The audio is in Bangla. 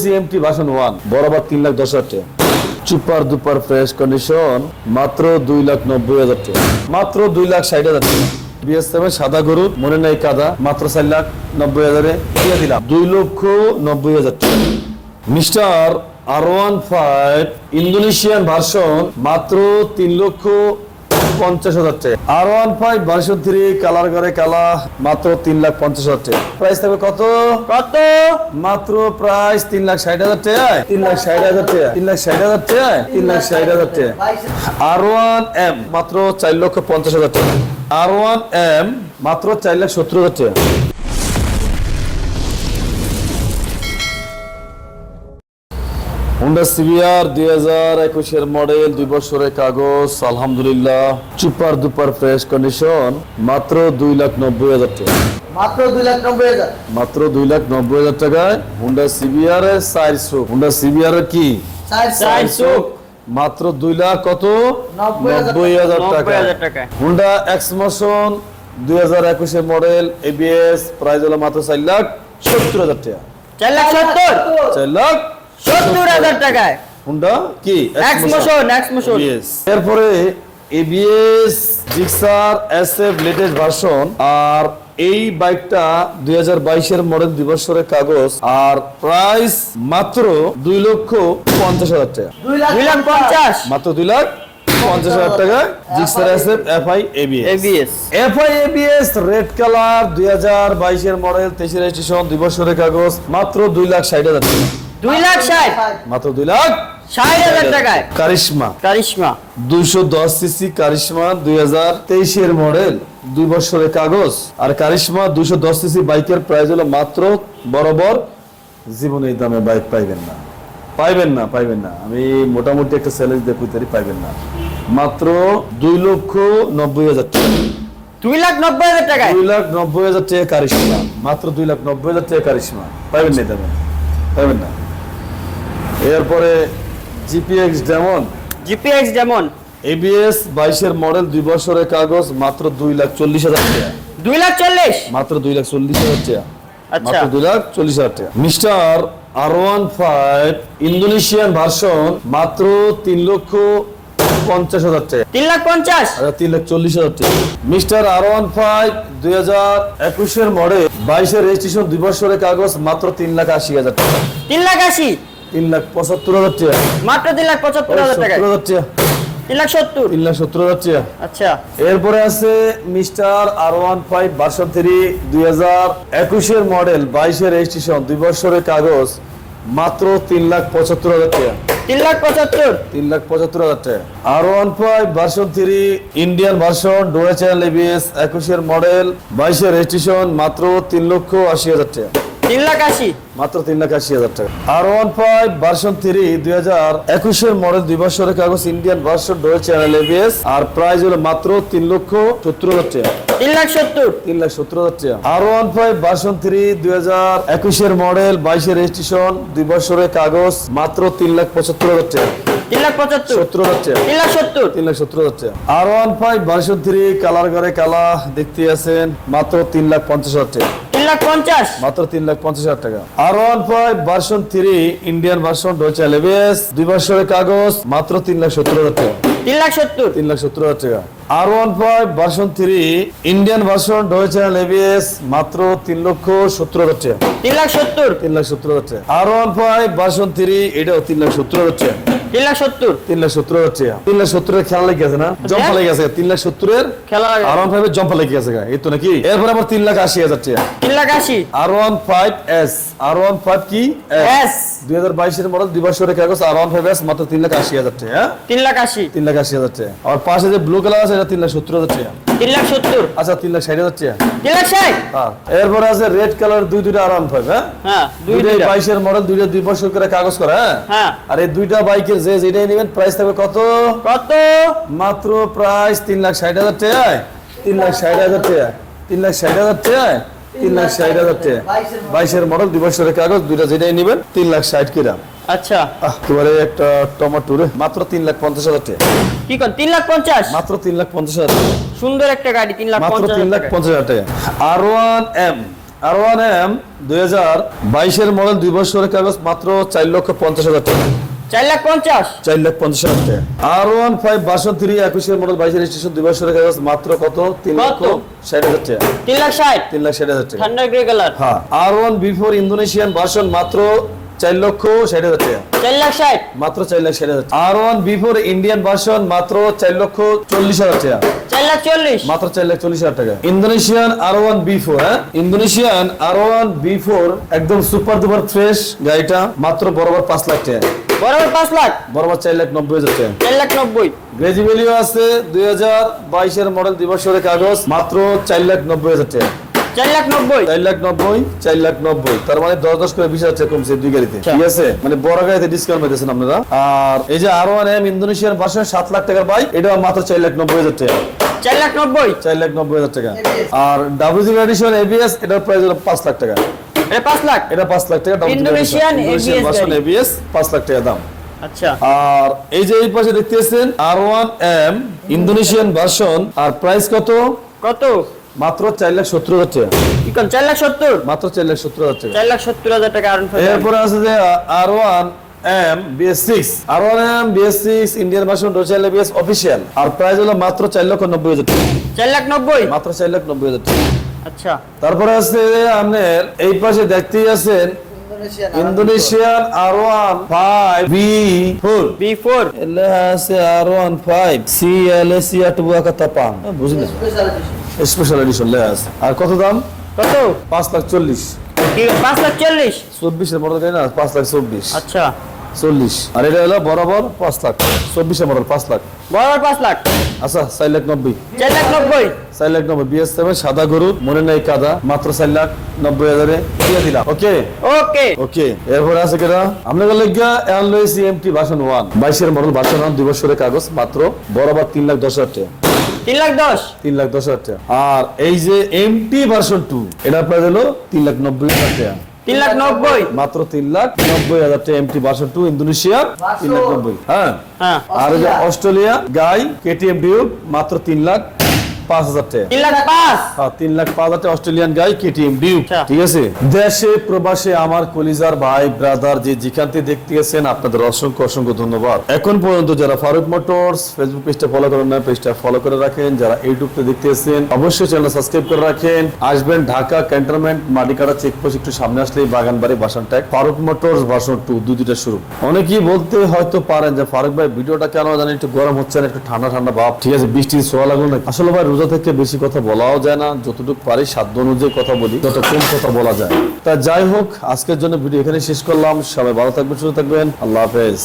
সিএমটি ভাষণ বরাবর তিন লাখ দশ সুপার দুপার ফ্রেশ কন্ডিশন মাত্র দুই লাখ হাজার মাত্র দুই লাখ হাজার সাদা গরু, মনে নাই কাদা, মাত্র চার লাখ নব্বই হাজারে দুই লক্ষ নব্বই হাজার mister R one five Indonesian version মাত্র তিন লক্ষ পঞ্চাশ হাজার টাকা। আর ওয়ান ফাইভ থ্রি কালার করে কালা মাত্র তিন লাখ পঞ্চাশ হাজার টাকা। প্রাইস থাকবে কত? কত? মাত্র প্রাইস তিন লাখ ষাট হাজার টাকা। তিন লাখ ষাট হাজার টাকা। তিন লাখ ষাট হাজার টাকা। তিন লাখ ষাট হাজার টাকা। আর ওয়ান এম মাত্র চার লক্ষ পঞ্চাশ হাজার টাকা। আর ওয়ান এম মাত্র চার লাখ সত্তর হাজার টাকা। হুন্ডা সিবিআর দুই হাজার একুশের মডেল দুই বছরের কাগজ আলহামদুলিল্লাহ সুপার দুপার ফ্রেশ কন্ডিশন মাত্র দুই লাখ নব্বই হাজার টাকা। মাত্র দুই লাখ নব্বই হাজার। মাত্র দুই লাখ নব্বই হাজার টাকায় হুন্ডা সিবিআর এর সাইজ শোক হুন্ডা সিবিআর এর কি মাত্র দুই লাখ কত? নব্বই হাজার টাকা। হুন্ডা এক্সমোশন দুই হাজার একুশের মডেল এবিএস প্রাইস হলো মাত্র চার লাখ সত্তর হাজার টাকা। চার লাখ সত্তর। চার লাখ সত্তর হাজার টাকায়। হুন্ডা? কি? X motion X motion ABS এরপরে ABS Gixxer SF latest version আর এই বাইকটা দুই বাইশের মডেল কাগজ আর প্রাইস মাত্র দুই লক্ষ পঞ্চাশ হাজার টাকা। দুই লাখ পঞ্চাশ। মাত্র দুই লাখ পঞ্চাশ হাজার টাকা Gixxer SF FI ABS ABS FI ABS red colour দুই হাজার বাইশের মডেল দিবসরের কাগজ মাত্র দুই লাখ ষাট হাজার টাকা। দুই লাখ ষাট। মাত্র দুই লাখ? ষাট হাজার টাকায়। কারিশমা। কারিশমা। দুইশো দশ সিসি কারিশমা দুই হাজার তেইশের মডেল দুই বছরের কাগজ। আর কারিশমা দুইশো দশ সিসি বাইকের প্রাইস হলো মাত্র বরাবর জীবনে এই দামে বাইক পাইবেন না। পাইবেন না পাইবেন না। আমি মোটামুটি একটা চ্যালেঞ্জ দেখি তারি পাইবেন না। মাত্র দুই লক্ষ নব্বই হাজার টাকা। দুই লাখ নব্বই হাজার টাকায়। দুই লাখ নব্বই হাজার টাকা কারিশমা। মাত্র দুই লাখ নব্বই হাজার টাকা কারিশমা। পাইবেন না দামে। পাইবেন না। এরপরে জিপিএক্স ডেমন। জিপিএক্স যেমন এবিএস বাইশের মডেল দুই বছরের কাগজ মাত্র দুই লাখ চল্লিশ হাজার টাকা। দুই লাখ চল্লিশ? মাত্র দুই লাখ চল্লিশ হাজার টাকা। আচ্ছা। মাত্র দুই লাখ চল্লিশ হাজার টাকা। Mister R one five Indonesian version মাত্র তিন লক্ষ পঞ্চাশ হাজার টাকা। তিন লাখ পঞ্চাশ? আচ্ছা তিন লাখ চল্লিশ হাজার টাকা। মিস্টার আর ওয়ান ফাইভ দুই হাজার একুশের মডেল বাইশের রেজিস্ট্রেশন দুই বছরের কাগজ মাত্র তিন লাখ আশি হাজার টাকা। তিন লাখ আশি? তিন লাখ পঁচাত্তর হাজার টাকা। মাত্র তিন লাখ পঁচাত্তর হাজার টাকা তিন লাখ সত্তর? তিন লাখ সত্তর হাজার। টাকা আচ্ছা। এরপরে আছে mister R one five version three দুই হাজার একুশের মডেল বাইশের রেজিস্ট্রেশন দুই বছরের কাগজ মাত্র তিন লাখ পঁচাত্তর হাজার টাকা। তিন লাখ পঁচাত্তর? তিন লাখ পঁচাত্তর হাজার টাকা। R one five version three Indian version dual channel ABS একুশের মডেল বাইশের রেজিস্ট্রেশন মাত্র তিন লক্ষ আশি হাজার টাকা। তিন লাখ আশি। মাত্র তিন লাখ আশি হাজার টাকা। R one five version three দুই হাজার একুশের মডেল দুই বছরের কাগজ Indian version dual channel ABS আর প্রাইস হলো মাত্র তিন লক্ষ সত্তর হাজার টাকা। তিন লাখ সত্তর। তিন লাখ সত্তর হাজার টাকা। R one five version three দুই হাজার একুশের মডেল বাইশের রেজিস্ট্রেশন দুই বছরের কাগজ মাত্র তিন লাখ পঁচাত্তর হাজার টাকা। R one five version three colour করে কালা দেখতে আছেন মাত্র তিন লাখ পঞ্চাশ হাজার টাকা। লাখ পঞ্চাশ। মাত্র তিন লাখ পঞ্চাশ হাজার টাকা। R one five version three Indian version dosa লেবেস দুই বছরের কাগজ মাত্র তিন লাখ সত্তর হাজার টাকা। তিন লাখ সত্তর। তিন লাখ সত্তর হাজার টাকা। R one five version three Indian version dosa লেবেস মাত্র তিন লক্ষ সত্তর হাজার টাকা। তিন লাখ সত্তর। তিন লাখ সত্তর হচ্ছে। R one five version three এটাও তিন লাখ সত্তর হচ্ছে। তিন লাখ সত্তর। তিন লাখ সত্তর হচ্ছে। তিন লাখ সত্তরের খেলা লেগে আছে না? জম্পা লেগে আছে। তিন লাখ সত্তরের খেলা আর ওয়ান ফাইভের জম্পা লেগে আছে এই তো নাকি? এরপর আবার তিন লাখ আশি হাজার তিন লাখ আশি। R one five S R one five কি? এস দুই হাজার বাইশের মডেল দুই বছরের কাগজ আর ওয়ান ফাইভ এস মাত্র তিন লাখ আশি হাজার টাকা হ্যাঁ? তিন লাখ আশি তিন লাখ আশি হাজার টাকা আর পাশে যে ব্লু কালার আছে এটা তিন লাখ সত্তর হাজার টাকা তিন লাখ সত্তর আচ্ছা তিন লাখ ষাট হাজার টাকা তিন লাখ ষাট হ্যাঁ এরপরে আছে রেড কালার দুই দুইটা আর ফাইভ হ্যাঁ হ্যাঁ দুই দুইটাই দুইটা বাইশের মডেল দুইটা দুই বছর করে কাগজ করা হ্যাঁ হ্যাঁ আর এই দুইটা বাইকের যে যেটাই নেবেন প্রাইস থাকবে কত কত মাত্র প্রাইস তিন লাখ ষাট হাজার টাকায় তিন লাখ ষাট হাজার টাকা তিন লাখ ষাট হাজার টাকায় তিন লাখ ষাট হাজার টাকা বাইশের মডেল দুই বছরের কাগজ দুইটা যেটাই নেবেন তিন লাখ ষাট কিরাম আচ্ছা। একেবারে একটা টমেটো রে। মাত্র তিন লাখ পঞ্চাশ হাজার টাকা কি কর তিন লাখ পঞ্চাশ? মাত্র তিন লাখ পঞ্চাশ হাজার টাকা সুন্দর একটা গাড়ি তিন লাখ মাত্র তিন লাখ পঞ্চাশ হাজার টাকা R one M R one M দুই হাজার বাইশের মডেল দুই বছরের কাগজ মাত্র চার লক্ষ পঞ্চাশ হাজার টাকা চার লাখ পঞ্চাশ। চার লাখ পঞ্চাশ হাজার টাকা। R one five version three একুশের মডেল বাইশের রেজিস্ট্রেশন দুই বছরের কাগজ মাত্র কত? তিন লক্ষ ষাট হাজার টাকা। তিন লাখ ষাট। তিন লাখ ষাট হাজার টাকা। ঠান্ডা গ্রে কালার হ্যাঁ। R one V four Indonesian version মাত্র চার লক্ষ ষাট হাজার টাকা। চার লাখ ষাট। মাত্র চার লাখ ষাট হাজার R one V four Indian version মাত্র চার লক্ষ চল্লিশ হাজার টাকা। চার লাখ চল্লিশ। মাত্র চার লাখ চল্লিশ হাজার টাকা। Indonesian R one V four হ্যাঁ? Indonesian R one V four একদম সুপার দুপার ফ্রেশ গাড়িটা মাত্র বরাবর পাঁচ লাখ টাকা। বরাবর পাঁচ লাখ? বরাবর চার লাখ নব্বই হাজার টাকা। চার লাখ নব্বই। গ্রেজি ভ্যালিও আছে দুই হাজার বাইশের মডেল দুই বছরের কাগজ মাত্র চার লাখ নব্বই হাজার টাকা। চার লাখ নব্বই? চার লাখ নব্বই চার লাখ নব্বই। তার মানে দশ দশ করে বিশ হাজার কমছে দুই গাড়িতে। আচ্ছা। ঠিক আছে? মানে বড় গাড়িতে ডিসকাউন্ট পেতেছেন আপনারা। আর এই যে R one M Indonesian version সাত লাখ টাকার বাইক এটা মাত্র চার লাখ নব্বই হাজার টাকা। চার লাখ নব্বই? চার লাখ নব্বই হাজার টাকা। আর ডাব্লিউজি এডিশন এবিএস এটার প্রাইস হলো পাঁচ লাখ টাকা। এটা পাঁচ লাখ? এটা পাঁচ লাখ টাকা Indonesian ABS এবিএস পাঁচ লাখ টাকা দাম। আচ্ছা। আর এই যে এই পাশে দেখতেছেন R one M Indonesian version আর প্রাইস কত? কত? মাত্র চার লাখ সত্তর কোন চার লাখ সত্তর? মাত্র চার লাখ সত্তর টাকা। চার লাখ সত্তর হাজার টাকা এরপরে আছে যে R one M BS six R one M BS six Indian version রোচাল ABS official আর প্রাইস হলো মাত্র চার লক্ষ নব্বই হাজার টাকা। চার লাখ নব্বই? মাত্র চার লাখ নব্বই হাজার টাকা। আচ্ছা। তারপরে আছে আপনার এই পাশে দেখতেই আছেন Indonesian R one five V four V four এলে আছে R one five C L A C আট বুয়া তাপাং বুঝলি স্পেশাল এডিশন লে আছে। আর কত দাম? কত? পাঁচ লাখ চল্লিশ। পাঁচ লাখ চল্লিশ? চব্বিশের গাড়ি না? পাঁচ লাখ চব্বিশ। আচ্ছা। চল্লিশ। আর এটা হলো বরাবর পাঁচ লাখ। চব্বিশের মডেল পাঁচ লাখ। বরাবর পাঁচ লাখ। আচ্ছা চার লাখ নব্বই। চার লাখ নব্বই। চার লাখ নব্বই। বিএস সেভেন সাদা গরু মনে নাই কাদা মাত্র চার লাখ নব্বই হাজারে দিয়ে দিলাম। ওকে ওকে ওকে এরপরে আছে কেটা? আমরা সিএমটি ভার্সন ওয়ান বাইশের মডেল ভার্সন ওয়ান দুই বছরের কাগজ মাত্র বরাবর তিন লাখ দশ হাজার টাকা। তিন লাখ দশ। তিন লাখ দশ হাজার টাকা। আর এই যে এমটি ভার্সন টু এটা প্রাইস হলো তিন লাখ নব্বই হাজার টাকা। তিন লাখ নব্বই। মাত্র তিন লাখ নব্বই হাজার টাকা এমটি টু ইন্দোনেশিয়া তিন লাখ নব্বই। হ্যাঁ। হ্যাঁ। আর অস্ট্রেলিয়া। গাই কেটিএম মাত্র তিন লাখ। পাঁচ হাজার টাকা। তিন লাখ পাঁচ? হ্যাঁ, তিন লাখ পাঁচ হাজার অস্ট্রেলিয়ান গাই কেটিএম আচ্ছা। ঠিক আছে? দেশে প্রবাসে আমার কলিজার ভাই ব্রাদার যে যেখান থেকে দেখতে গেছেন আপনাদের অসংখ্য অসংখ্য ধন্যবাদ। এখন পর্যন্ত যারা ফারুক মোটরস ফেসবুক পেজটা ফলো করেন না পেজটা ফলো করে রাখেন। যারা ইউটিউবতে দেখতে এসেছেন অবশ্যই চ্যানেল সাবস্ক্রাইব করে রাখেন। আসবেন ঢাকা ক্যান্টনমেন্ট মাটিকাটা চেকপোস্ট একটু সামনে আসলেই বাগানবাড়ি বাসান ট্যাগ ফারুক মোটরস বাসন টু দুই দুইটা শুরু। অনেকেই বলতে হয়তো পারেন যে ফারুক ভাই ভিডিওটা কেন জানি একটু গরম হচ্ছে না একটু ঠান্ডা ঠান্ডা ভাব। ঠিক আছে বৃষ্টি ছোঁয়া লাগল না। আসলে ভাই রোজা থেকে বেশি কথা বলাও যায় না। যতটুকু পারি সাধ্য অনুযায়ী কথা বলি তত কম কথা বলা যায়। তা যাই হোক, আজকের জন্য ভিডিও এখানে শেষ করলাম। সবাই ভালো থাকবেন, সুস্থ থাকবেন। আল্লাহ হাফেজ।